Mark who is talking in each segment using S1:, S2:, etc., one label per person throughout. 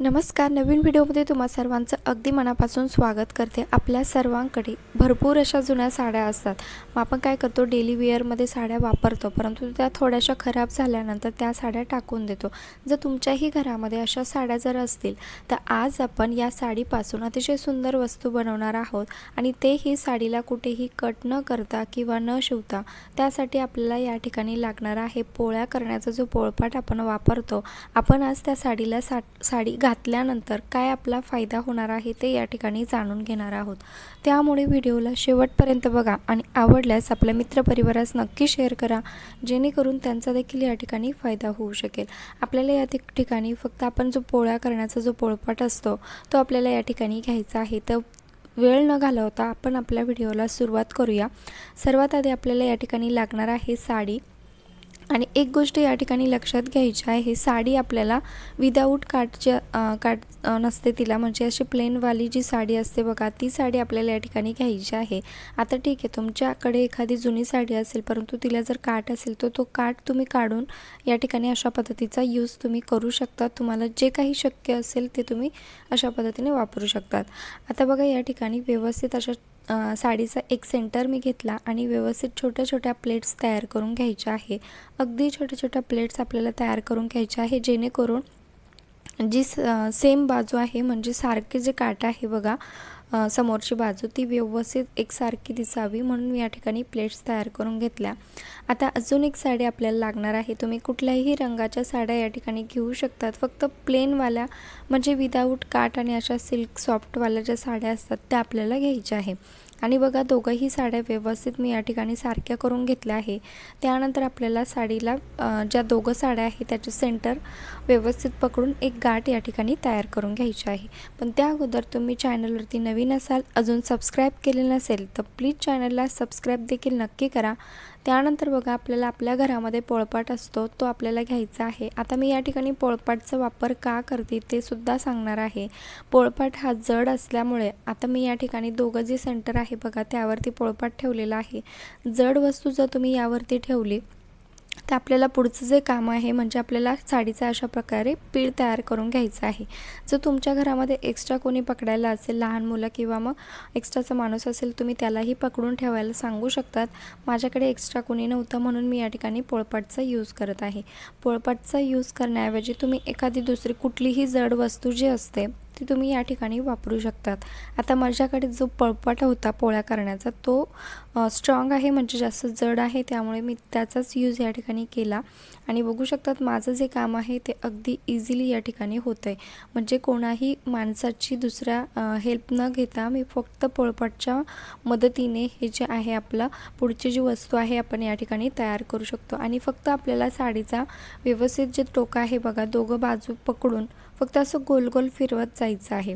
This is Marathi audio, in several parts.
S1: नमस्कार नवीन व्हिडिओमध्ये तुम्हा सर्वांचं अगदी मनापासून स्वागत करते. आपल्या सर्वांकडे भरपूर अशा जुन्या साड्या असतात. मग आपण काय करतो डेली वेअरमध्ये साड्या वापरतो परंतु त्या थोड्याशा खराब झाल्यानंतर त्या साड्या टाकून देतो. जर तुमच्याही घरामध्ये अशा साड्या जर असतील तर आज आपण या साडीपासून अतिशय सुंदर वस्तू बनवणार आहोत आणि तेही साडीला कुठेही कट न करता किंवा न शिवता त्यासाठी आपल्याला या ठिकाणी लागणार आहे पोळ्या करण्याचा जो पोळपाट आपण वापरतो आपण आज त्या साडीला सा साडी घातल्यानंतर काय आपला फायदा होणार आहे ते या ठिकाणी जाणून घेणार आहोत. त्यामुळे व्हिडिओला शेवटपर्यंत बघा आणि आवडल्यास आपल्या मित्रपरिवारास नक्की शेअर करा जेणेकरून त्यांचा देखील या ठिकाणी फायदा होऊ शकेल. आपल्याला या ठिक- ठिकाणी फक्त आपण जो पोळ्या करण्याचा जो पोळपाट असतो तो आपल्याला या ठिकाणी घ्यायचा आहे. तर वेळ न घालवता आपण आपल्या व्हिडिओला सुरुवात करूया. सर्वात आधी आपल्याला या ठिकाणी लागणार आहे साडी. आणि एक गोष्ट या ठिकाणी लक्षात घ्यायची आहे साडी आपल्याला विदाऊट काठच्या काट काठ नसते तिला. म्हणजे अशी प्लेनवाली जी साडी असते बघा ती साडी आपल्याला या ठिकाणी घ्यायची आहे. आता ठीक आहे तुमच्याकडे एखादी जुनी साडी असेल परंतु तिला जर काट असेल तर तो काठ तुम्ही काढून या ठिकाणी अशा पद्धतीचा यूज तुम्ही करू शकता. तुम्हाला जे काही शक्य असेल ते तुम्ही अशा पद्धतीने वापरू शकतात. आता बघा या ठिकाणी व्यवस्थित अशा साडीचा एक सेंटर मी घेतला आणि व्यवस्थित छोट्या छोट्या प्लेट्स तयार करून घ्यायच्या आहे. अगदी छोट्या छोट्या प्लेट्स आपल्याला तयार करून घ्यायच्या आहे जेणेकरून जी स सेम बाजू आहे म्हणजे सारखे जे काट आहे बघा समोरची बाजू ती व्यवस्थित एकसारखी दिसावी म्हणून मी या ठिकाणी प्लेट्स तयार करून घेतल्या. आता अजून एक साडी आपल्याला लागणार आहे. तुम्ही कुठल्याही रंगाच्या साड्या या ठिकाणी घेऊ शकतात. फक्त प्लेनवाल्या म्हणजे विदाऊट काट आणि अशा सिल्क सॉफ्टवाल्या ज्या साड्या असतात त्या आपल्याला घ्यायच्या आहे. आणि बघा दोघंही साड्या व्यवस्थित मी या ठिकाणी सारख्या करून घेतल्या आहे. त्यानंतर आपल्याला साडीला ज्या दोघं साड्या आहे त्याचे सेंटर व्यवस्थित पकडून एक गाठ या ठिकाणी तयार करून घ्यायची आहे. पण त्या अगोदर तुम्ही चॅनलवरती नवीन असाल अजून सबस्क्राईब केले नसेल तर प्लीज चॅनलला सबस्क्राईब देखील नक्की करा. त्यानंतर बघा आपल्याला आपल्या घरामध्ये पोळपाट असतो तो आपल्याला घ्यायचा आहे. आता मी या ठिकाणी पोळपाटचा वापर का करते ते सुद्धा सांगणार आहे. पोळपाट हा जड असल्यामुळे आता मी या ठिकाणी दोघं जे सेंटर आहे बघा त्यावरती पोळपाट ठेवलेला आहे. जड वस्तू जर तुम्ही यावरती ठेवली तर आपल्याला पुढचं जे काम आहे म्हणजे आपल्याला साडीचा अशा प्रकारे पीळ तयार करून घ्यायचं आहे. जर तुमच्या घरामध्ये एक्स्ट्रा कोणी पकडायला असेल लहान मुलं किंवा मग एक्स्ट्राचा माणूस असेल तुम्ही त्यालाही पकडून ठेवायला सांगू शकतात. माझ्याकडे एक्स्ट्रा कोणी नव्हतं म्हणून मी या ठिकाणी पोळपाटचा यूज करत आहे. पोळपाटचा यूज करण्याऐवजी तुम्ही एखादी दुसरी कुठलीही जड वस्तू जी असते ती तुम्ही या ठिकाणी वापरू शकतात. आता माझ्याकडे जो पळपाट होता पोळ्या करण्याचा तो स्ट्रॉंग आहे म्हणजे जास्त जड आहे त्यामुळे मी त्याचाच यूज या ठिकाणी केला. आणि बघू शकतात माझं जे काम आहे ते अगदी इझिली या ठिकाणी होतं आहे म्हणजे कोणाही माणसाची दुसऱ्या हेल्प न घेता मी फक्त पोळपाटच्या मदतीने हे जे आहे आपलं पुढची जी वस्तू आहे आपण या ठिकाणी तयार करू शकतो. आणि फक्त आपल्याला साडीचा व्यवस्थित जे टोका आहे बघा दोघं बाजू पकडून फक्त असं गोल गोल फिरवत जायचं आहे.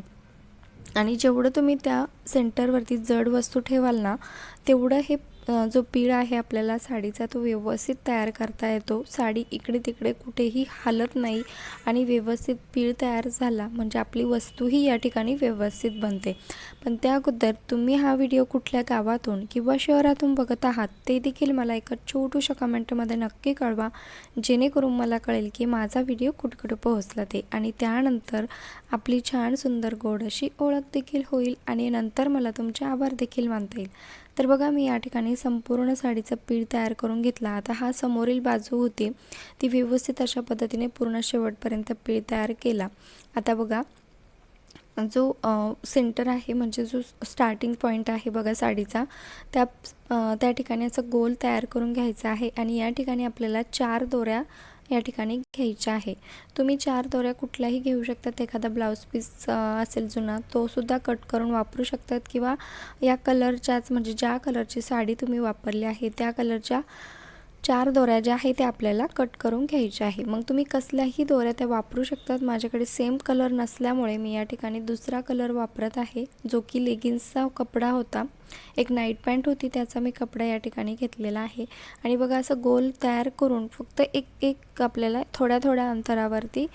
S1: आणि जेवढं तुम्ही त्या सेंटरवरती जड वस्तू ठेवाल ना तेवढं हे जो पीळ आहे आपल्याला साडीचा तो व्यवस्थित तयार करता येतो. साडी इकडे तिकडे कुठेही हालत नाही आणि व्यवस्थित पीळ तयार झाला म्हणजे आपली वस्तूही या ठिकाणी व्यवस्थित बनते. पण त्या अगोदर तुम्ही हा व्हिडिओ कुठल्या गावातून किंवा शहरातून बघत आहात ते देखील मला एका छोटूशा कमेंटमध्ये नक्की कळवा. जेणेकरून मला कळेल की माझा व्हिडिओ कुठकुठं पोहोचला ते. आणि त्यानंतर आपली छान सुंदर गोड अशी ओळख देखील होईल आणि नंतर मला तुमचे आभार देखील मानता येईल. तर बघा मी या ठिकाणी संपूर्ण साडीचा पीळ तयार करून घेतला. आता हा समोरील बाजू होती. ती व्यवस्थित अशा पद्धतीने पूर्ण शेवटपर्यंत पीळ तयार केला. आता बघा जो सेंटर आहे म्हणजे जो स्टार्टिंग पॉईंट आहे बघा साडीचा त्या त्या ठिकाणी असं गोल तयार करून घ्यायचा आहे. आणि या ठिकाणी आपल्याला चार दोऱ्या या ठिकाणी घ्यायच्या आहे. तुम्ही चार दोऱ्या कुठल्याही घेऊ शकतात. एखादा ब्लाऊज पीस असेल जुना तो सुद्धा कट करून वापरू शकतात किंवा या कलरच्याच म्हणजे ज्या कलरची साडी तुम्ही वापरली आहे त्या कलरच्या चार दोऱ्या ज्या आहे त्या आपल्याला कट करून घ्यायच्या आहे. मग तुम्ही कसल्याही दोऱ्या त्या वापरू शकतात. माझ्याकडे सेम कलर नसल्यामुळे मी या ठिकाणी दुसरा कलर वापरत आहे जो की लेगिन्सचा कपडा होता. एक नाईट पॅन्ट होती त्याचा मी कपडा या ठिकाणी घेतलेला आहे. आणि बघा असं गोल तयार करून फक्त एक एक आपल्याला थोड्या थोड्या अंतरावरती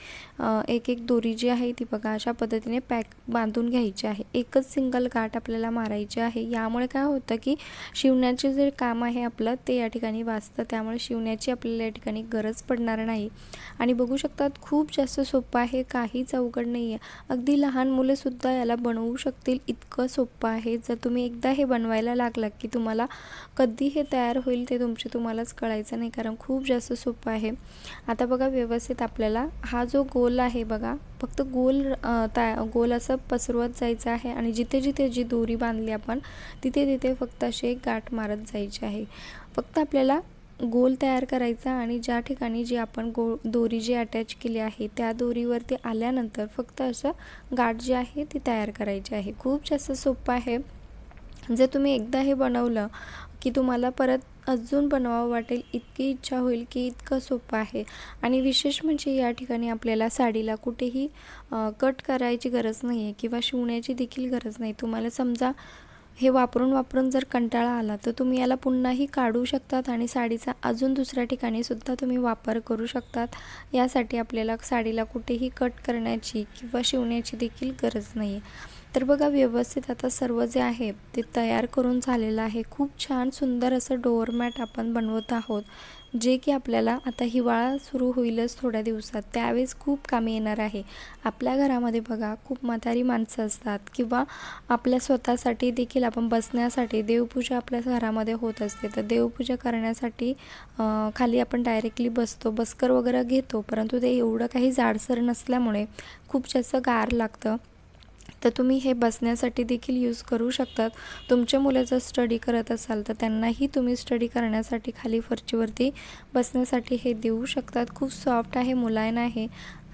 S1: एक एक दोरी जी आहे ती बघा अशा पद्धतीने पॅक बांधून घ्यायची आहे. एकच सिंगल गाठ आपल्याला मारायची आहे. यामुळे काय होतं की शिवण्याचे जे काम आहे आपलं ते या ठिकाणी वाचतं. त्यामुळे शिवण्याची आपल्याला या ठिकाणी गरज पडणार नाही. आणि बघू शकतात खूप जास्त सोपं आहे काहीच अवघड नाही आहे अगदी लहान मुलेसुद्धा याला बनवू शकतील इतकं सोपं आहे. जर तुम्ही एकदा हे बनवायला लागला की तुम्हाला कधी हे तयार होईल ते तुमचे तुम्हालाच कळायचं नाही कारण खूप जास्त सोपं आहे. आता बघा व्यवस्थित आपल्याला हा जो गोल आहे बघा फक्त गोल तया गोल असं पसरवत जायचं आहे आणि जिथे जिथे जी दोरी बांधली आपण तिथे तिथे फक्त अशी एक गाठ मारत जायची आहे. फक्त आपल्याला गोल तयार करायचा आणि ज्या ठिकाणी जी आपण गो दोरी जी अटॅच केली आहे त्या दोरीवरती आल्यानंतर फक्त असं गाठ जी आहे ती तयार करायची आहे. खूप जास्त सोपं आहे. जर तुम्ही एकदा हे बनवलं की तुम्हाला परत अजून बनवावं वाटेल इतकी इच्छा होईल की इतकं सोपं आहे. आणि विशेष म्हणजे या ठिकाणी आपल्याला साडीला कुठेही कट करायची गरज नाही आहे किंवा शिवण्याची देखील गरज नाही. तुम्हाला समजा हे वापरून वापरून जर कंटाळा आला तर तुम्ही याला पुन्हाही काढू शकतात आणि साडीचा अजून दुसऱ्या ठिकाणी सुद्धा तुम्ही वापर करू शकतात. यासाठी आपल्याला साडीला कुठेही कट करण्याची किंवा शिवण्याची देखील गरज नाही आहे तर बघा व्यवस्थित आता सर्व जे आहे ते तयार करून झालेलं आहे. खूप छान सुंदर असं डोअरमॅट आपण बनवत आहोत जे की आपल्याला आता हिवाळा सुरू होईलच थोड्या दिवसात. त्यावेळेस खूप कामी येणार आहे. आपल्या घरामध्ये बघा खूप म्हातारी माणसं असतात किंवा आपल्या स्वतःसाठी देखील आपण बसण्यासाठी देवपूजा आपल्या घरामध्ये होत असते. तर देवपूजा करण्यासाठी खाली आपण डायरेक्टली बसतो बसकर वगैरे घेतो परंतु ते एवढं काही जाडसर नसल्यामुळे खूप जास्त गार लागतं. तर तुम्ही हे बसण्यासाठी देखील यूज करू शकतात. तुमच्या मुलं जर स्टडी करत असाल तर त्यांनाही तुम्ही स्टडी करण्यासाठी खाली फरचीवरती बसण्यासाठी हे देऊ शकतात. खूप सॉफ्ट आहे मुलायन आहे.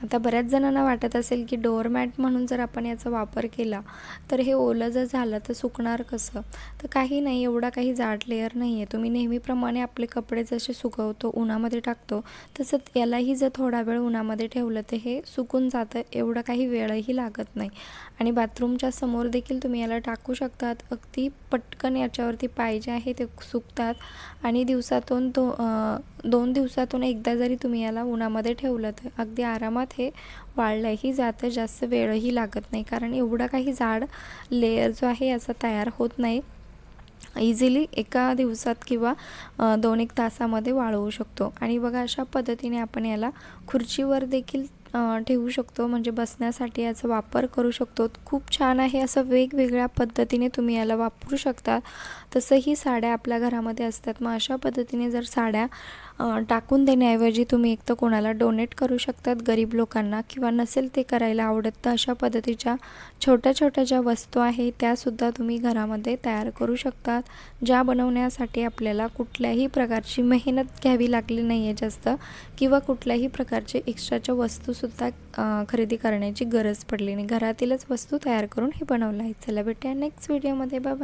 S1: आता बऱ्याच जणांना वाटत असेल की डोअरमॅट म्हणून जर आपण याचा वापर केला तर हे ओलं जर झालं तर सुकणार कसं? तर काही नाही एवढा काही जाड लेअर नाही आहे तुम्ही नेहमीप्रमाणे आपले कपडे जसे सुकवतो उन्हामध्ये टाकतो तसं यालाही जर थोडा वेळ उन्हामध्ये ठेवलं तर हे सुकून जातं एवढा काही वेळही लागत नाही. आणि बाथरूमच्या समोर देखील तुम्ही याला टाकू शकतात. अगदी पटकन याच्यावरती पाहिजे आहे ते सुकतात. आणि दिवसातून दो दोन दिवसातून एकदा जरी तुम्ही याला उन्हामध्ये ठेवलं तर अगदी आरामात हे वाळलंही जातं जास्त वेळही लागत नाही. कारण एवढा काही जाड लेयर जो आहे याचा तयार होत नाही. इझिली एका दिवसात किंवा दोन एक तासामध्ये वाळवू शकतो. आणि बघा अशा पद्धतीने आपण याला खुर्चीवर देखील ठेवू शकतो. म्हणजे बसण्यासाठी याचा वापर करू शकतो. खूप छान आहे असं वेगवेगळ्या पद्धतीने तुम्ही याला वापरू शकता. तसंही साड्या आपल्या घरामध्ये असतात. मग अशा पद्धतीने जर साड्या टाकून देण्याऐवजी तुम्ही एक तर कोणाला डोनेट करू शकतात गरीब लोकांना किंवा नसेल ते करायला आवडत तर अशा पद्धतीच्या छोट्या छोट्या ज्या वस्तू आहे त्यासुद्धा तुम्ही घरामध्ये तयार करू शकतात ज्या बनवण्यासाठी आपल्याला कुठल्याही प्रकारची मेहनत घ्यावी लागली नाही आहे जास्त किंवा कुठल्याही प्रकारचे एक्स्ट्राच्या वस्तूसुद्धा सुद्धा खरेदी करण्याची गरज पडली नाही घरातीलच वस्तू तयार करून हे बनवलं आहे. चला भेटूया नेक्स्ट व्हिडिओमध्ये बाय